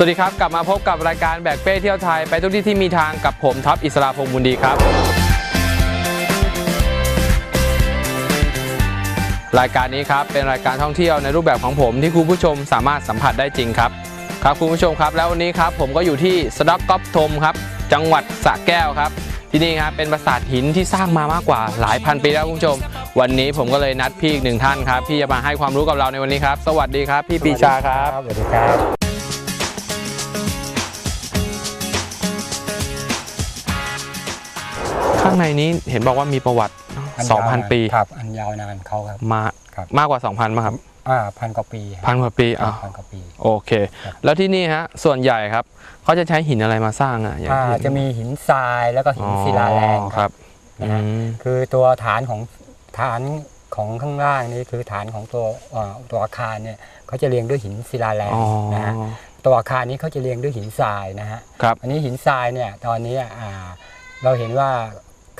สวัสดีครับ กลับมาพบกับรายการแบกเป้เที่ยวไทย ไปทุกที่ที่มีทางกับผมท็อปอิสราพงษ์บุญดีครับ รายการนี้ครับเป็นรายการท่องเที่ยวในรูปแบบของผมที่คุณผู้ชมสามารถสัมผัสได้จริงครับ ครับคุณผู้ชมครับ แล้ววันนี้ครับผมก็อยู่ที่สะด็อกก๊อปทมครับ จังหวัดสระแก้วครับ ที่นี่ครับเป็นปราสาทหินที่สร้างมามากกว่าหลายพันปีแล้วคุณผู้ชม วันนี้ผมก็เลยนัดพี่อีกหนึ่งท่านครับที่จะมาให้ความรู้กับเราในวันนี้ครับ สวัสดีครับ พี่ปีชาครับ สวัสดีครับ ข้างในนี้เห็นบอกว่ามีประวัติอันยาว2,000 ปีครับ อันยาวนานเขาครับมาครับมากกว่า 2,000มั้งครับอ่าพันกว่าปีพันกว่าปีอะพันกว่าปีโอเคครับแล้วที่นี่ฮะส่วนใหญ่ครับเขาจะใช้หินอะไรมาสร้างอะอย่างอ่าที่เห็นจะมีหินทรายแล้วก็หินศิลาแรงอ๋อคครัรับบนะฮะอืมคือตัวฐานของฐานของข้างล่างนี้คือฐานของตัวอ่าตัวอาคารเนี่ยเขาจะเรียงด้วยหินศิลาแรงอ๋อนะฮะตัวอาคารนี้เขาจะเรียงด้วยหินทรายนะฮะครับอันนี้หินทรายเนี่ยตอนนี้อ่าเราเห็นว่า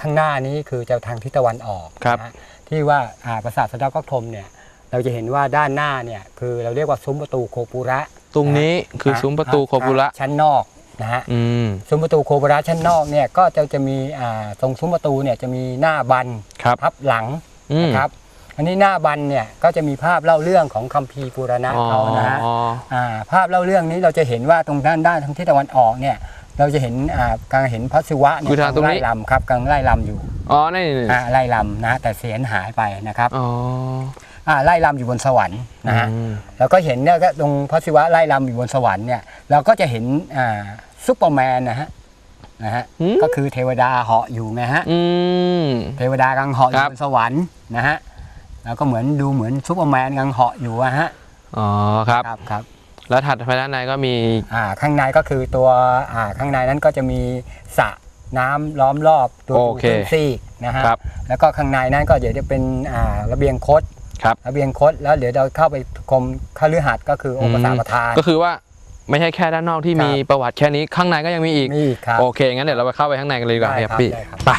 ข้างหน้านี้คือจะทางทิศตะวันออกครับ นะฮะที่ว่าอ่าปราสาทสะเดาก็ทมเนี่ยเราจะเห็นว่าด้านหน้าเนี่ยคือเราเรียกว่าซุ้มประตูโคปุระ ตรงนี้คือซุ้มประตูโคบุระชั้นนอกนะฮะอืมซุ้มประตูโคปุระชั้นนอกเนี่ยก็จะจะมีอ่าตรงซุ้มประตูเนี่ยจะมีหน้าบันครับทับหลังอืมนะครับอันนี้หน้าบันเนี่ยก็จะมีภาพเล่าเรื่องของคัมภีร์ปุรณะอ๋อเขานะฮะ อ่าภาพเล่าเรื่องนี้เราจะเห็นว่าตรงด้านด้านทางทิศตะวันออกเนี่ย เราจะเห็นอ่ากำลังเห็นพระศิวะเนี่ยคือทางตรงนี้ ไล่ลำครับกำลังไล่ลำอยู่อ๋อนี่นี่อ่าไล่ลำนะแต่เสียนหายไปนะครับอ๋ออ่าไล่ลำอยู่บนสวรรค์นะฮะ อืม แล้วก็เห็นเนี่ยก็ตรงพระศิวะไล่ลำอยู่บนสวรรค์เนี่ยเราก็จะเห็นอ่าซุปเปอร์แมนนะฮะนะฮะอืม ก็คือเทวดาเหาะอยู่ไงฮะ อืม เทวดากำลังเหาะอครัยู่บบนสวรรค์นะฮะแล้วก็เหมือนดูเหมือนซุปเปอร์แมนกำลังเหาะอยู่อะฮะอ๋อครับ ครับครับ แล้วถัดไปด้านในก็มีอ่าข้างในก็คือตัวอ่าข้างในนั้นก็จะมีสระน้ำล้อมรอบตัวโอปูเคต้นซีกนะฮะครับแล้วก็ข้างในนั้นก็เดี๋ยวจะเป็นอ่าระเบียงคดครับระเบียงคดแล้วเดี๋ยวเราเข้าไปกรมคฤหัสถ์ก็คือองค์ประสาทประธานก็คือว่าไม่ใช่แค่ด้านนอกที่ครับมีประวัติแค่นี้ข้างในก็ยังมีอีกมีอีกครับโอเคงั้นเดี๋ยวเราไปเข้าไปข้างในกันเลยดีกว่าได้ครับครับพี่ได้ครับไป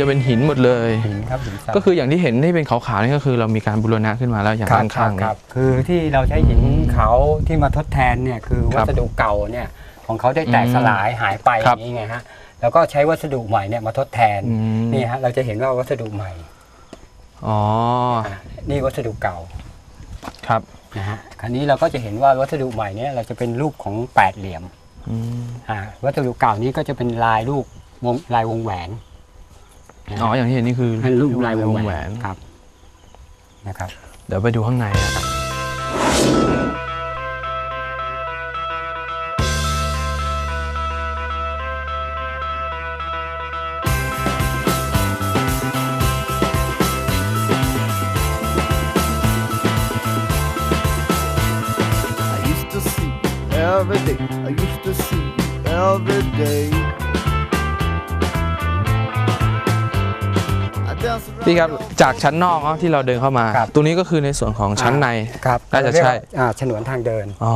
จะเป็นหินหมดเลย หินครับหินทรายก็คืออย่างที่เห็นที่เป็นขาวๆนี่ก็คือเรามีการบูรณะขึ้นมาแล้วอย่างครับด้านข้างคนี้รับคือที่เราใช้หินเขาที่มาทดแทนเนี่ยคือครัวับสดุเก่าเนี่ยของเขาได้แตกอืมสลายหายไปอครับย่างนี้ไงฮะแล้วก็ใช้วัสดุใหม่เนี่ยมาทดแทนอืมนี่ฮะเราจะเห็นว่าวัสดุใหม่อ๋ออะนี่วัสดุเก่าครับนะฮะคราวนี้เราก็จะเห็นว่าวัสดุใหม่เนี่ยเราจะเป็นรูปของแปดเหลี่ยมอืมอ่าวัสดุเก่านี้ก็จะเป็นลายรูปวงลายวงแหวนนะ อ๋ออย่างที่เห็นนี่คือเป็นรูปลายวงแหแหววนนครับนะครับ เดี๋ยวไปดูข้างในอะ I used to see you every day. I used to see you every day. พี่ครับ your จากชั้นนอกเนาะที่เราเดินเข้ามา ครับ ตรงนี้ก็คือในส่วนของชั้นใน ครับน่าจะใช่ เรียกว่อ่าฉนวนทางเดิน อ๋อ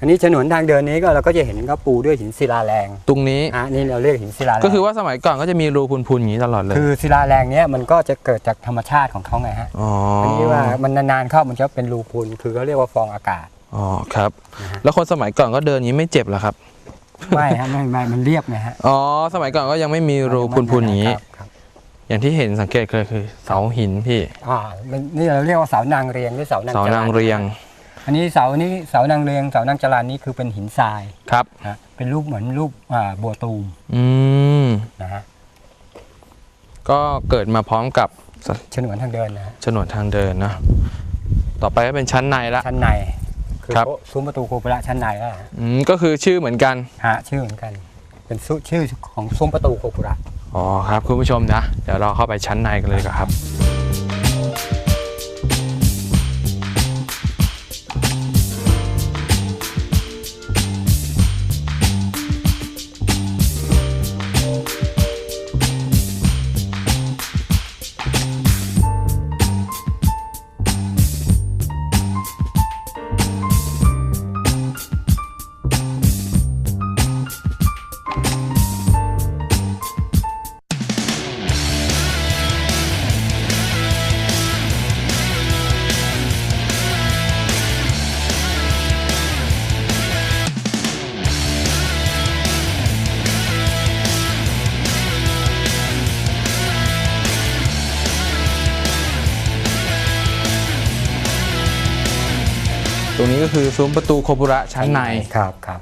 อันนี้ฉนวนทางเดินนี้ก็เราก็จะเห็นก็ปูด้วยหินศิลาแรงตรงนี้อ่านี่เราเรียกหินศิลาแรงก็คือว่าสมัยก่อนก็จะมีรูพุนๆอย่างนี้ตลอดเลยคือศิลาแรงเนี้ยมันก็จะเกิดจากธรรมชาติของเขาไงฮะอ๋ออัอันนี้ว่ามันนานๆเข้ามันจะเป็นรูพุนคือเขาเรียกว่าฟองอากาศ อ๋อครับนะฮะแล้วคนสมัยก่อนก็เดินอย่างนี้ไม่เจ็บเหรอครับ ไม่ฮะไม่ไม่มันเรียบไงฮะ อ๋อ สมัยก่อนก็ยังไม่มีรูพุนๆอย่างนี้ ครับครับ อย่างที่เห็นสังเกตเลยคือเสาหินพี่อ่ามันนี่เราเรียกว่าเสานางเรียงหรือเสานางเสานางเรียง อันนี้เสานี้เสานางเรียงเสานางจรันนี้คือเป็นหินทรายครับนะเป็นรูปเหมือนรูปอ่าบัวตูมอืมนะฮะก็เกิดมาพร้อมกับฉนวนทางเดินนะฮะฉนวนทางเดินนะต่อไปก็เป็นชั้นในละ ชั้นในคือครับ ซุ้มประตูโคปุระชั้นในแล้วฮะอืมก็คือชื่อเหมือนกัน ฮะชื่อเหมือนกัน เป็นซุชื่อของซุ้มประตูโคปุระ อ๋อครับคุณผู้ชมนะ เดี๋ยวเราเข้าไปชั้นในกันเลยดีกว่าครับ ก็คือซุ้มประตูโคบุระชั้นใน ครับครับ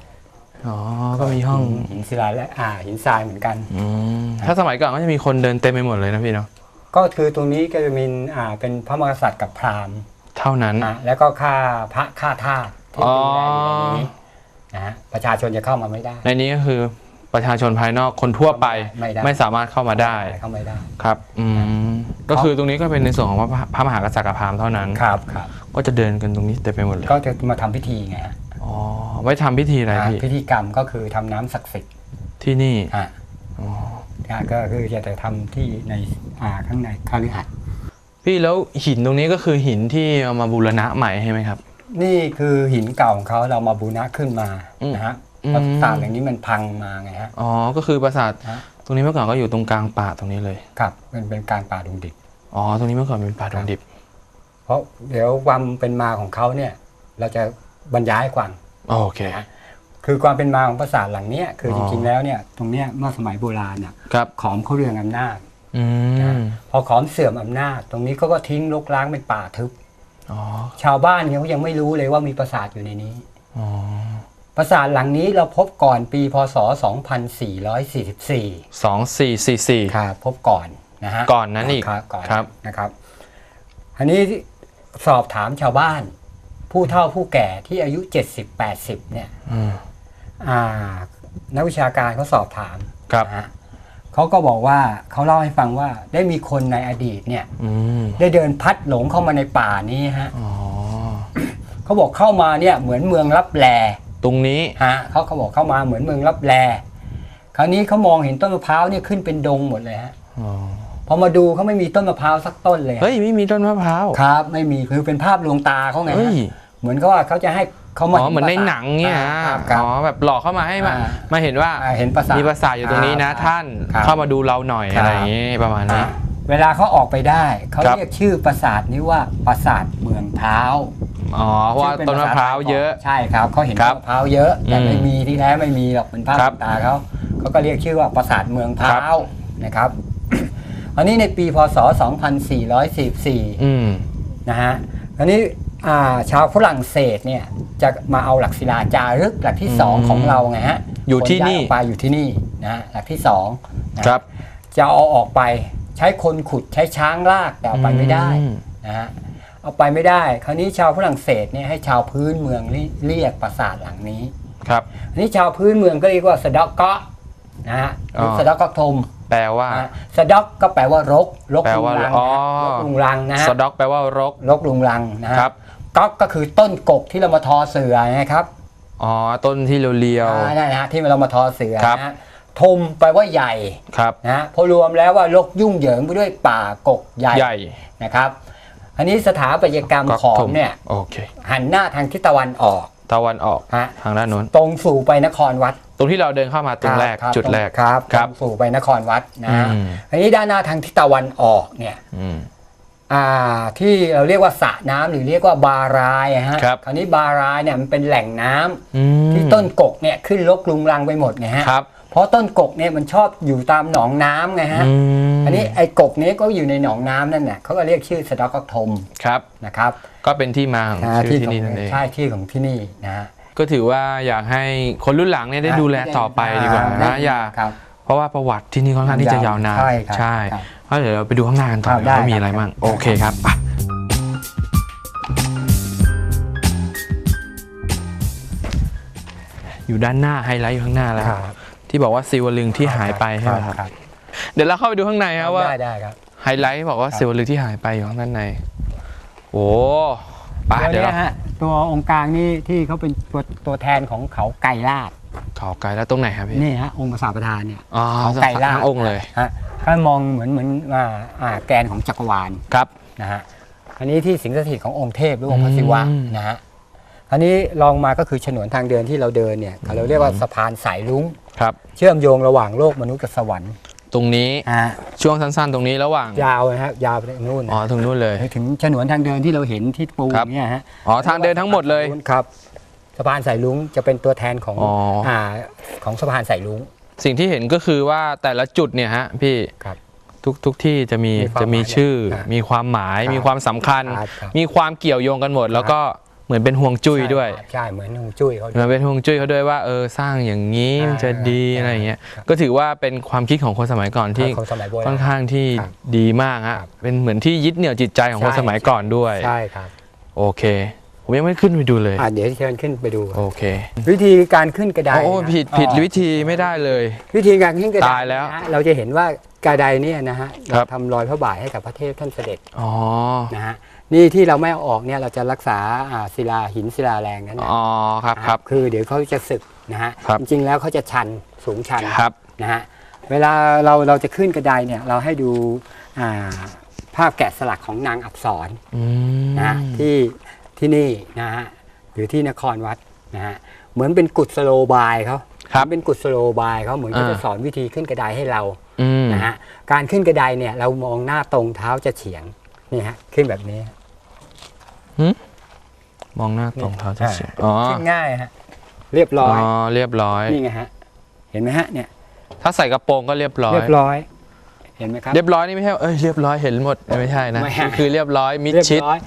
อ๋อ ก็มีห้องหินหินศิลาและอ่าหินทรายเหมือนกันอืมถ้าสมัยก่อนก็จะมีคนเดินเต็มไปหมดเลยนะพี่เนาะ ก็คือตรงนี้ก็จะมีอ่าเป็นพระมหากษัตริย์กับพราหมณ์เท่านั้นนะแล้วก็ค่าพระค่าทาสที่อ๋อดูแลอยู่ในนี้นะฮะประชาชนจะเข้ามาไม่ได้ ในนี้ก็คือประชาชนภายนอกคนทั่วไปไม่ได้ไม่สามารถเข้ามาได้เข้าไม่ได้ครับ อืม ก็คือตรงนี้ก็เป็นในส่วนของพระพระมหากษัตริย์กับพราหมณ์เท่านั้น ครับครับ ก็จะเดินกันตรงนี้เต็มไปหมดเลยก็จะมาทำพิธีไงฮะอ๋อไว้ทำพิธีอะไรอ่าพี่พิธีกรรมก็คือทำน้ำศักดิ์สิทธิ์ที่นี่ฮะอ๋อนะก็คือจะจะทำที่ในอ่าข้างในคาลิหัดพี่แล้วหินตรงนี้ก็คือหินที่เอามาบูรณะใหม่ใช่ไหมครับ นี่คือหินเก่าของเขาเรามาบูรณะขึ้นมาอืมนะฮะอืม ปราสาทอย่างนี้มันพังมาไงฮะ อ๋อก็คือปราสาทฮะ ตรงนี้เมื่อก่อนก็อยู่ตรงกลางป่าตรงนี้เลย ครับเป็นเป็นการป่าดงดิบอ๋อตรงนี้เมื่อก่อนเป็นป่าดงดิบ เพราะเดี๋ยวความเป็นมาของเขาเนี่ยเราจะบรรยายให้ฟังโอเค คือความเป็นมาของปราสาทหลังเนี้ยคือออจริงๆแล้วเนี่ยตรงเนี้ยเมื่อสมัยโบราณเนี่ยครับ ขอมเขาเรืองอำนาจอืมพอขอมเสื่อมอำนาจ ตรงนี้เขาก็ทิ้งรกร้างเป็นป่าทึบอ๋อชาวบ้านเนี่ยเขายังไม่รู้เลยว่ามีปราสาทอยู่ในนี้อ๋อปราสาทหลังนี้เราพบก่อนปีพศ 2444สองสี่สี่สี่ครับพบก่อนนะฮะก่อนนั้นอีกครับก่อนครับนะครับอันนี้ สอบถามชาวบ้าน ผู้เฒ่าผู้แก่ที่อายุ70-80เนี่ยอืมอ่า นักวิชาการเขาสอบถามครับ นะฮะเขาก็บอกว่าเขาเล่าให้ฟังว่าได้มีคนในอดีตเนี่ย อืมได้เดินพัดหลงเข้ามาในป่านี้ฮะอ๋อเขาบอกเข้ามาเนี่ยเหมือนเมืองรับแลตรงนี้ฮะเขาเขาบอกเข้ามาเหมือนเมืองรับแลคราวนี้เขามองเห็นต้นมะพร้าวเนี่ยขึ้นเป็นดงหมดเลยฮะ อ๋อ พอมาดูเขาไม่มีต้นมะพร้าวสักต้นเลยฮะเฮ้ยไม่มีต้นมะพร้าวครับ ไม่มีคือเป็นภาพลวงตาเขาไงเฮ้ฮะยเหมือนเขาว่าเขาจะให้เขามาอ๋อเหมือนในหนังเนี่ยอ่าฮะครับครับ อ๋อแบบหลอกเข้ามาให้มาอ่า มาเห็นว่าอ่าเห็นปราสาท มีปราสาทอยู่ตรงนี้นะครับท่านครับเข้ามาดูเราหน่อยครับ อะไรอย่างงี้ประมาณนี้อ่าเวลาเขาออกไปได้เขาครับ เรียกชื่อปราสาทนี้ว่าปราสาทเมืองพร้าวอ๋อเพราะว่าซึ่งเป็ต้นมะพร้าวเยอะ ใช่ครับเขาเห็นครัต้บนมะพร้าวเยอะแต่อืมไม่มีที่แท้ไม่มีหรอกเป็นภาพคลรับวงตาเขาเขาก็เรียกชื่อว่าปราสาทเมืองพร้าวนะครับ อันนี้ในปีพศ 2444อืมนะฮะอันนี้อ่าชาวฝรั่งเศสเนี่ยจะมาเอาหลักศิลาจารึกหลักที่สองอืมของเราไงฮะอยู่ที่นี่ขย้าออกไปอยู่ที่นี่นะฮะหลักที่สองนะครับจะเอาออกไปใช้คนขุดใช้ช้างลากแต่เอาไปไม่ได้อืมนะฮะเอาไปไม่ได้ คราวนี้ชาวฝรั่งเศสเนี่ยให้ชาวพื้นเมืองเรีเรียกปราสาทหลังนี้ครับอันนี้ชาวพื้นเมืองก็เรียกว่าสะเดอกเกาะ นะฮะอ๋อ สะเดอกเกาะทมแปลว่า นะฮะสะเดอกก็แปลว่ารกรกแปลลุงว่ารังอ๋อ นะฮะรกลุงรังนะฮะสะด็อกแปลว่ารก รกลุงรังนะฮะครับก๊อกก็คือต้นกกที่เรามาทอเสือนะครับอ๋อ ต้นที่เรียว อ่านั่นนะฮะที่เรามาทอเสือครับ นะฮะทมแปลว่าใหญ่ ๆครับ นะฮะพอรวมแล้วว่ารกยุ่งเหยิงไปด้วยป่ากกใหญ่ใหญ่นะครับ อันนี้สถาปัตยกรรมก๊อกของถมเนี่ย โอเค หันหน้าทางทิศตะวันออก ตะวันออกฮะ ทางด้านนู้น ตรงสู่ไปนครวัดตรงที่เราเดินเข้ามาตรงแรกคบจุดแรก ครับครับตงสู่ไปนครวัดนะฮะอืม อันนี้ด้านหน้าทางทิศตะวันออกเนี่ย อืม อ่าที่เราเรียกว่าสระน้ำหรือเรียกว่าบารายอะฮะครับ คราวนี้บารายเนี่ยมันเป็นแหล่งน้ำอืมที่ต้นกกเนี่ยขึ้นรกลุงรังไปหมดไงฮะครับ เพราะต้นกกเนี่ยมันชอบอยู่ตามหนองน้ำไงฮะอืมอันนี้ไอ้กกนี้ก็อยู่ในหนองน้ำนั่นแหละเขาก็เรียกชื่อสะเดอกกทมครับ นะครับ ก็เป็นที่มาของอ่าชื่อที่ของนี่นั่นเองใช่ที่ของที่นี่นะฮะก็ถือว่าอยากให้คนรุ่นหลังเนี่ยได้ดูแลต่อไปดีกว่าครันะบอย่าครับเพราะว่าประวัติที่นี่ค่อนข้างที่จะยาวนานใช่ครับใช่ครับก็เดี๋ยวเราไปดูข้างหน้ากันต่อครับได้ว่ามีครับอะไรบ้างโอเคครับไปอยู่ด้านหน้าไฮไลท์อยู่ข้างหน้าแล้วครับ ที่บอกว่าซิวลึงที่หายไปใช่ไหมครับครับ เดี๋ยวเราเข้าไปดูข้างในครับว่าได้ได้ครับไฮไลท์บอกว่าครับซิวลึงที่หายไปอยู่ข้างด้านในโอ้ไปตัวเดี๋ยวเนี้เรายฮะตัวองค์กลางนี่ที่เขาเป็นตัวตัวแทนของเขาไก่ลาดเขาไกลแล้วตรงไหนครับพี่นี่ฮะองค์ประสาทประธานเนี่ยอ๋อเขาไกลลาดทั้งองค์เลยฮะก็มองเหมือนเหมือนอ่าอ่าแกนของจักรวาลครับนะฮะอันนี้ที่สิงสถิตขององค์เทพหรือองค์พระศิวะอืมนะฮะอันนี้ลองมาก็คือฉนวนทางเดินที่เราเดินเนี่ยเราเรียกว่าสะพานสายลุง ครับ เชื่อมโยงระหว่างโลกมนุษย์กับสวรรค์ตรงนี้ฮะช่วงสั้นๆ ตรงนี้ระหว่าง ยาวนะฮะยาวไปถึงนู่นอ๋อถึงนู่นเลยไปถึงฉนวนทางเดินที่เราเห็นที่ปูครับ เนี่ยฮะอ๋อทางเดินทั้งหมดเลย ครับสะพานสายลุงจะเป็นตัวแทนของอ๋ออ่าของสะพานสายลุง สิ่งที่เห็นก็คือว่าแต่ละจุดเนี่ยฮะพี่ครับทุกทุกที่จะมีมีความจะมีหมายชื่อครับมีความหมาย ครับมีความสำคัญ ครับครับมีความเกี่ยวโยงกันหมด แล้วก็ เหมือนเป็นห่วงจุ้ยด้วย ใช่ครับใช่เหมือนฮวงจุ้ยเขาเหมือนเป็นห่วงจุ้ยเขาด้วยว่าเออสร้างอย่างนี้มันจะดีอ่าอะไรอย่างเงี้ยครับก็ถือว่าเป็นความคิดของคนสมัยก่อนที่ของสมัยโบราณค่อนข้างที่ครับดีมากฮะครับเป็นเหมือนที่ยึดเหนี่ยวจิตใจของคนใช่ สมัยก่อนด้วย ใช่ครับโอเค ผมยังไม่ขึ้นไปดูเลย อะเดี๋ยวเชิญขึ้นไปดูโอเควิธีการขึ้นกระไดโอ้นะผิดผิดอ๋อวิธีไม่ได้เลย วิธีการขึ้นกระไดตายแล้วนะฮะเราจะเห็นว่ากระไดเนี่ยนะฮะครับ เราทำรอยพระบาทให้กับพระเทพท่านเสด็จอ๋อนะฮะ นี่ที่เราไม่เอาออกเนี่ยเราจะรักษาอ่าศิลาหินศิลาแรงนั้นนะอ๋อครับครับ คือเดี๋ยวเขาจะสึกนะฮะครับ จริงๆแล้วเขาจะชันสูงชัน ครับ นะฮะเวลาเราเราจะขึ้นกระไดเนี่ยเราให้ดูอ่าภาพแกะสลักของนางอับสรอืมนะฮะที่ที่นี่นะฮะหรือที่นครวัดนะฮะเหมือนเป็นกุศโลบายเขาครับ เป็นกุศโลบายเขาเหมือนเขาอ่าจะสอนวิธีขึ้นกระไดให้เราอืมนะฮะการขึ้นกระไดเนี่ยเรามองหน้าตรงเท้าจะเฉียงนี่ฮะขึ้นแบบนี้ มองหน้าตรงเท้าจะเฉียงอ๋อขึ้นง่ายฮะเรียบร้อ๋อยอเรียบร้อย นี่ไงฮะ เห็นไหมฮะเนี่ย ถ้าใส่กระโปรงก็เรียบร้อย เรียบร้อย เห็นไหมครับ เรียบร้อยนี่ไม่ใช่ว่าเอ้ยเรียบร้อยเห็นหมดไม่ใช่นะไม่ฮะ คือเรียบร้อยมิดเรียบชิด ร้อย